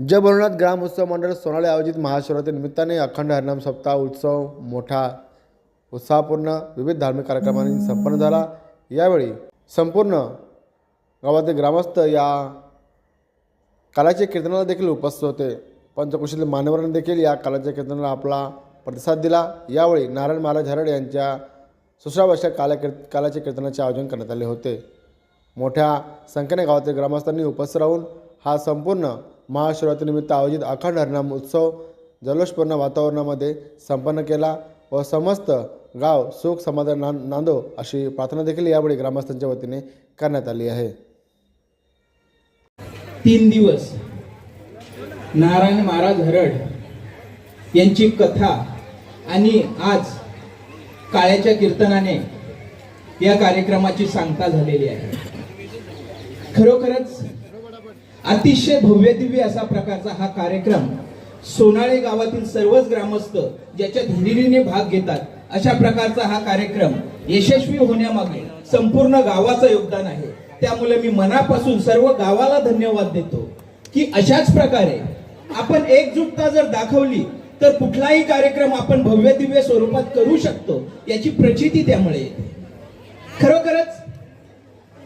जय ग्राम उत्सव मंडळ सोनाळे आयोजित महाशिवरात्री निमित्ताने अखंड हरिनाम सप्ताह उत्सव मोठा उत्साहपूर्ण विविध धार्मिक कार्यक्रमांनी संपन्न झाला. यावेळी संपूर्ण गावातील ग्रामस्थ या कालाच्या कीर्तनाला देखील उपस्थित होते. पंचकृषीतील मान्यवरांनी देखील या कालाच्या कीर्तनाला आपला प्रतिसाद दिला. यावेळी नारायण महाराज हरड यांच्या सुश्रावश्या काला कीर्त कालाच्या कीर्तनाचे आयोजन करण्यात आले होते. मोठ्या संख्येने गावातील ग्रामस्थांनी उपस्थित राहून हा संपूर्ण महाशिवरात्रीनिमित्त आयोजित अखंड हरिनाम उत्सव जल्लोषपूर्ण वातावरणामध्ये संपन्न केला व समस्त गाव सुख समाधान ना नांदो अशी प्रार्थना देखील यावेळी ग्रामस्थांच्या वतीने करण्यात आली आहे. तीन दिवस नारायण महाराज हरड यांची कथा आणि आज काळ्याच्या कीर्तनाने या कार्यक्रमाची सांगता झालेली आहे. खरोखरच अतिशय भव्य दिव्य असा प्रकारचा हा कार्यक्रम सोनाळे गावातील सर्वच ग्रामस्थ ज्याच्या हिरिरीने भाग घेतात अशा प्रकारचा हा कार्यक्रम यशस्वी होण्यामागे संपूर्ण गावाचं योगदान आहे. त्यामुळे मी मनापासून सर्व गावाला धन्यवाद देतो की अशाच प्रकारे आपण एकजुटता जर दाखवली तर कुठलाही कार्यक्रम आपण भव्य दिव्य स्वरूपात करू शकतो याची प्रचिती त्यामुळे येते. खरोखरच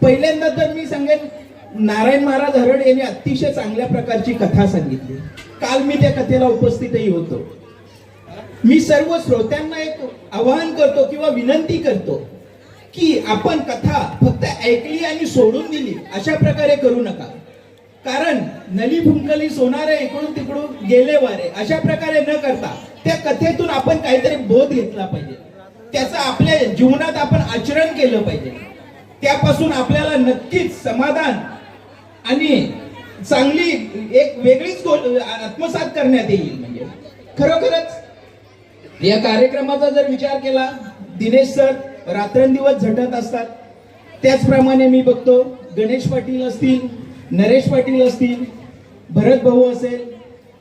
पहिल्यांदा तर मी सांगेन नारायण महाराज हरड यांनी अतिशय चांगल्या प्रकारची कथा सांगितली. काल मी त्या कथेला उपस्थितही होतो. मी सर्व श्रोत्यांना एक आवाहन करतो किंवा विनंती करतो की आपण कथा फक्त ऐकली आणि सोडून दिली अशा प्रकारे करू नका. कारण नली फुंकली सोनारे इकडून तिकडून गेले वारे अशा प्रकारे न करता त्या कथेतून आपण काहीतरी बोध घेतला पाहिजे. त्याचं आपल्या जीवनात आपण आचरण केलं पाहिजे. त्यापासून आपल्याला नक्कीच समाधान आणि चांगली एक वेगळीच आत्मसात करण्यात येईल म्हणजे. खरोखरच या कार्यक्रमाचा जर विचार केला दिनेश सर रात्रंदिवस झटत असतात. त्याचप्रमाणे मी बघतो गणेश पाटील असतील नरेश पाटील असतील भरत भाऊ असेल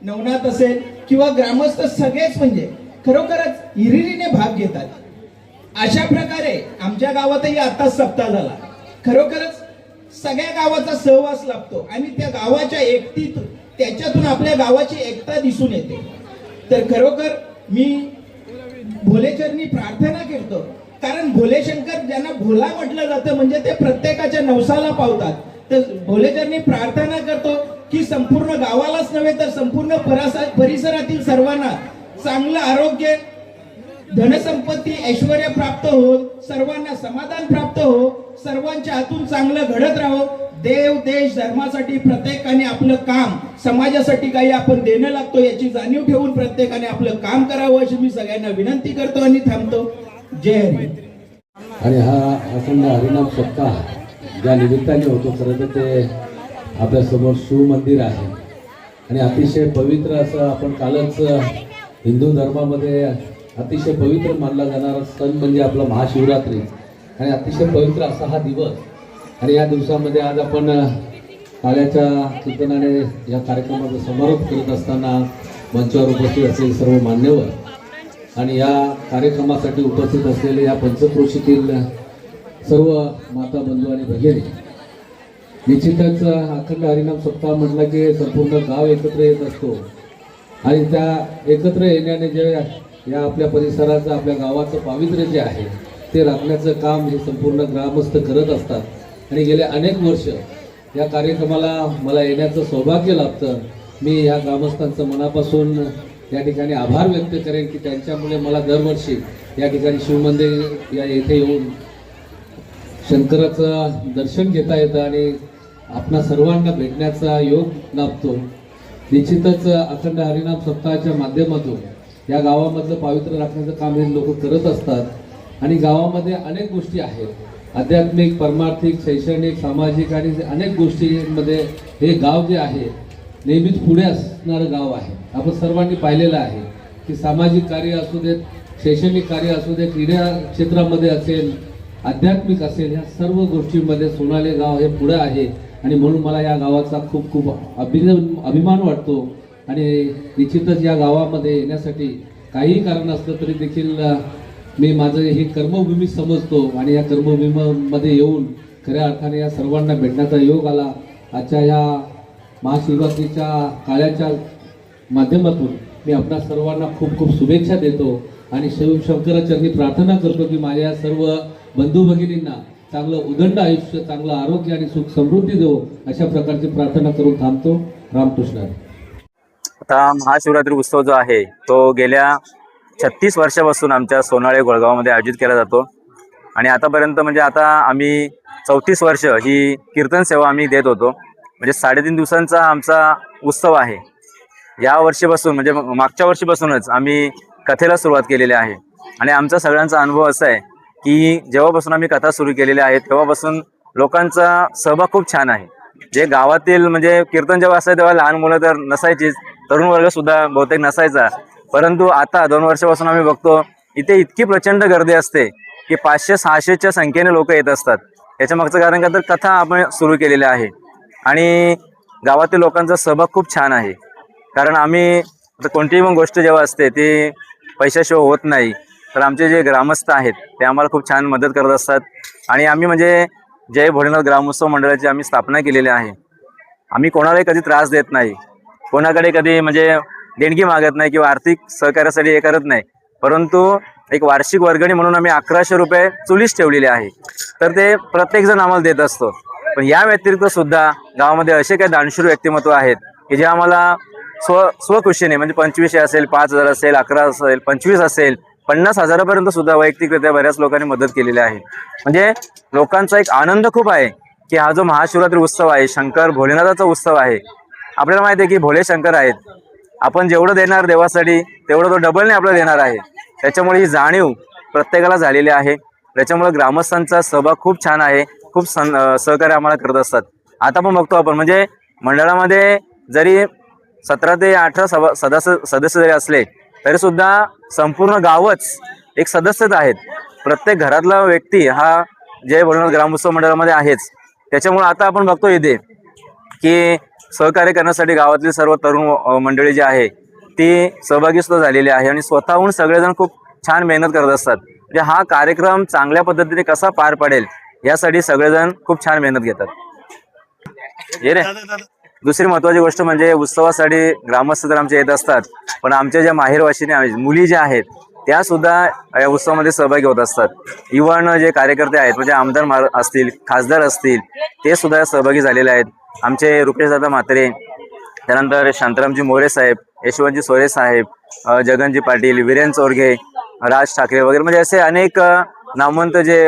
नवनाथ असेल किंवा ग्रामस्थ सगळेच म्हणजे खरोखरच हिरिरीने भाग घेतात. अशा प्रकारे आमच्या गावातही आता सप्ताह झाला. खरोखरच सगळ्या गावाचा सहवास लाभतो. आणि त्या गावाच्या एकतीत त्याच्यातून आपल्या गावाची एकता दिसून येते. तर खरोखर मी भोलेचरणी प्रार्थना करतो. कारण भोलेशंकर ज्यांना भोला म्हटलं जातं म्हणजे ते प्रत्येकाच्या नवसाला पावतात. तर भोलेचरणी प्रार्थना करतो की संपूर्ण गावालाच नव्हे तर संपूर्ण परिसरातील सर्वांना चांगलं आरोग्य धनसंपत्ती ऐश्वर प्राप्त हो सर्वांना समाधान प्राप्त हो सर्वांच्या हातून चांगलं घडत राहो देव देश धर्मासाठी प्रत्येकाने आपलं काम समाजासाठी काही आपण देणं लागतो याची जाणीव ठेवून प्रत्येकाने आपलं काम करावं अशी मी सगळ्यांना विनंती करतो आणि थांबतो. जय हरी. आणि हा अखंड हरिनाम सप्ताह ज्या निमित्ताने होतो खरं तर ते आपल्यासमोर शिवमंदिर आहे. आणि अतिशय पवित्र असं आपण कालच हिंदू धर्मामध्ये अतिशय पवित्र मानला जाणारा सण म्हणजे आपला महाशिवरात्री. आणि अतिशय पवित्र असा हा दिवस. आणि या दिवसामध्ये आज आपण काल्याच्या कीर्तनाने या कार्यक्रमाचा समारोप करत असताना मंचावर उपस्थित असलेले सर्व मान्यवर आणि या कार्यक्रमासाठी उपस्थित असलेले या पंचक्रोशीतील सर्व माता बंधू आणि भगिनी निश्चितच अखंड हरिनाम सप्ताह म्हटलं की संपूर्ण गाव एकत्र येत असतो. आणि त्या एकत्र येण्याने जे या आपल्या परिसराचं आपल्या गावाचं पावित्र्य जे आहे ते राखण्याचं काम हे संपूर्ण ग्रामस्थ करत असतात. आणि गेले अनेक वर्ष या कार्यक्रमाला मला येण्याचं सौभाग्य लाभतं. मी या ग्रामस्थांचं मनापासून या ठिकाणी आभार व्यक्त करेन की त्यांच्यामुळे मला दरवर्षी या ठिकाणी शिवमंदिर या येथे येऊन शंकराचं दर्शन घेता येतं आणि आपणा सर्वांना भेटण्याचा योग लाभतो. निश्चितच अखंड हरिनाम सप्ताहाच्या माध्यमातून या गावामधलं पावित्र्य राखण्याचं काम हे लोक करत असतात. आणि गावामध्ये अनेक गोष्टी आहेत. आध्यात्मिक परमार्थिक शैक्षणिक सामाजिक आणि अनेक गोष्टींमध्ये हे गाव जे आहे नेहमीच पुढे असणारं गाव आहे. आपण सर्वांनी पाहिलेलं आहे की सामाजिक कार्य असू देत शैक्षणिक कार्य असू दे क्रीडा क्षेत्रामध्ये असेल आध्यात्मिक असेल ह्या सर्व गोष्टींमध्ये सोनाले गाव हे पुढे आहे. आणि म्हणून मला या गावाचा खूप खूप अभिन अभिमान वाटतो. आणि निश्चितच या गावामध्ये येण्यासाठी काहीही कारण असलं तरी देखील मी माझं हे कर्मभूमी समजतो आणि या कर्मभूमीमध्ये येऊन खऱ्या अर्थाने या सर्वांना भेटण्याचा योग आला. आजच्या या महाशिवरात्रीच्या काळ्याच्या माध्यमातून मी आपणा सर्वांना खूप खूप शुभेच्छा देतो आणि शिव शंकराचरणी प्रार्थना करतो की माझ्या सर्व बंधू भगिनींना चांगलं उदंड आयुष्य चांगलं आरोग्य आणि सुख समृद्धी देऊ अशा प्रकारची प्रार्थना करून थांबतो. रामकृष्ण. आता महाशिवरात्री उत्सव जो आहे तो गेल्या छत्तीस वर्षापासून आमच्या सोनाळे गोळगावमध्ये आयोजित केला जातो. आणि आतापर्यंत म्हणजे आता आम्ही चौतीस वर्ष ही कीर्तन सेवा आम्ही देत होतो. म्हणजे साडेतीन दिवसांचा आमचा उत्सव आहे. या वर्षीपासून म्हणजे मागच्या वर्षीपासूनच आम्ही कथेला सुरुवात केलेली आहे. आणि आमचा सगळ्यांचा अनुभव असा आहे की जेव्हापासून आम्ही कथा सुरू केलेल्या आहेत तेव्हापासून लोकांचा सहभाग खूप छान आहे. जे गावातील म्हणजे कीर्तन जेव्हा असायचं तेव्हा लहान मुलं तर नसायचीच तरुण वर्ग सुद्धा बहुतेक नसायचा. परंतु आता दोन वर्षापासून आम्ही बघतो इथे इतकी प्रचंड गर्दी असते की पाचशे सहाशेच्या संख्येने लोक येत असतात. याच्या मागचं कारण का तर कथा आपण सुरू केलेल्या आहे. आणि गावातील लोकांचा सहभाग खूप छान आहे. कारण आम्ही आता कोणतीही पण गोष्ट जेव्हा असते ती पैशाशिवाय होत नाही. तर आमचे जे ग्रामस्थ आहेत ते आम्हाला खूप छान मदत करत असतात. आणि आम्ही म्हणजे जय भोलेनाथ ग्रामोत्सव मंडळाची आम्ही स्थापना केलेली आहे. आम्ही कोणालाही कधी त्रास देत नाही. कोणाकडे कधी म्हणजे देणगी मागत नाही किंवा आर्थिक सहकार्यासाठी हे करत नाही. परंतु एक वार्षिक वर्गणी म्हणून आम्ही अकराशे रुपये चुलीस ठेवलेले आहे. तर ते प्रत्येकजण आम्हाला देत असतो. पण या व्यतिरिक्त सुद्धा गावामध्ये असे काही दानशूर व्यक्तिमत्व आहेत की जे आम्हाला स्व स्वखुशीने म्हणजे पंचवीसशे असेल पाच हजार असेल अकरा असेल पंचवीस असेल पन्नास हजारापर्यंत सुद्धा वैयक्तिकरित्या बऱ्याच लोकांनी मदत केलेली आहे. म्हणजे लोकांचा एक आनंद खूप आहे की हा जो महाशिवरात्री उत्सव आहे शंकर भोलेनाथाचा उत्सव आहे. आपल्याला माहिती आहे की भोले शंकर आहेत. आपण जेवढं देणार देवासाठी तेवढं तो डबलने आपल्याला देणार आहे. त्याच्यामुळे ही जाणीव प्रत्येकाला झालेली आहे. त्याच्यामुळे ग्रामस्थांचा सहभाग खूप छान आहे. खूप सं सहकार्य आम्हाला करत असतात. आता पण बघतो आपण म्हणजे मंडळामध्ये जरी सतरा ते अठरा सभा सदस्य सदस्य जरी असले तरी सुद्धा संपूर्ण गावच एक सदस्यच आहेत. प्रत्येक घरातला व्यक्ती हा जय भोलेनाथ ग्रामोत्सव मंडळामध्ये आहेच. त्याच्यामुळे आता आपण बघतो इथे की सहकार्य करण्यासाठी गावातील सर्व तरुण मंडळी जी आहे ती सहभागी सुद्धा झालेली आहे आणि स्वतःहून सगळेजण खूप छान मेहनत करत असतात. म्हणजे हा कार्यक्रम चांगल्या पद्धतीने कसा पार पडेल यासाठी सगळेजण खूप छान मेहनत घेतात. हे रे. दुसरी महत्वाची गोष्ट म्हणजे उत्सवासाठी ग्रामस्थ तर आमचे येत असतात पण आमच्या ज्या माहेरवाशिनी मुली ज्या आहेत त्या सुद्धा या उत्सवामध्ये सहभागी होत असतात. इव्हन जे कार्यकर्ते आहेत म्हणजे आमदार असतील खासदार असतील ते सुद्धा सहभागी झालेले आहेत. आमचे रुपेशदादा म्हात्रे त्यानंतर शांतारामजी मोरे साहेब यशवंतजी सोरे साहेब जगनजी पाटील वीरेन चोरघे राज ठाकरे वगैरे म्हणजे असे अनेक नामवंत जे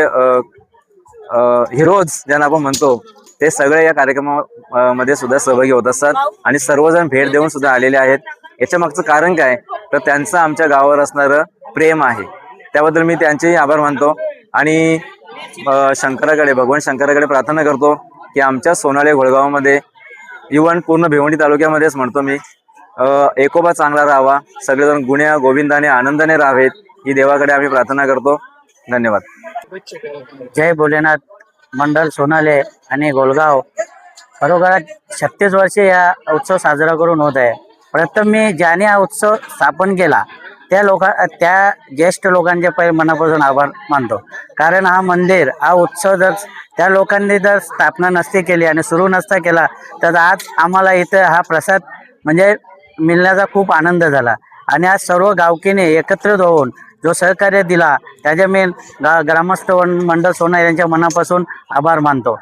हिरोज ज्यांना आपण म्हणतो ते सगळे या कार्यक्रमामध्ये सुद्धा सहभागी होत असतात आणि सर्वजण भेट देऊन सुद्धा आलेले आहेत. याच्या मागचं कारण काय? तर त्यांचं आमच्या गावावर असणारं प्रेम आहे. त्याबद्दल मी त्यांचेही आभार मानतो आणि शंकराकडे भगवान शंकराकडे प्रार्थना करतो. की आमच्या सोनाळे घोळगावमध्ये इव्हन पूर्ण भिवंडी तालुक्यामध्येच म्हणतो मी एकोबा चांगला राहावा सगळेजण गुण्या गोविंदाने आनंदाने राहावेत ही देवाकडे आम्ही प्रार्थना करतो. धन्यवाद. जय भोलेनाथ मंडल सोनाले आणि गोलगाव खरोखरात छत्तीस वर्षे या उत्सव साजरा करून होत आहे. प्रथम मी ज्याने हा उत्सव स्थापन केला त्या लोका त्या ज्येष्ठ लोकांचे पहिले मनापासून आभार मानतो. कारण हा मंदिर हा उत्सव जर त्या लोकांनी जर स्थापना नसती केली आणि सुरू नसता केला तर आज आम्हाला इथं हा प्रसाद म्हणजे मिळण्याचा खूप आनंद झाला. आणि आज सर्व गावकीने एकत्रित होऊन जो सहकार्य दिला त्याचे मी गा ग्रामस्थ मंडळ सोना यांच्या मनापासून आभार मानतो.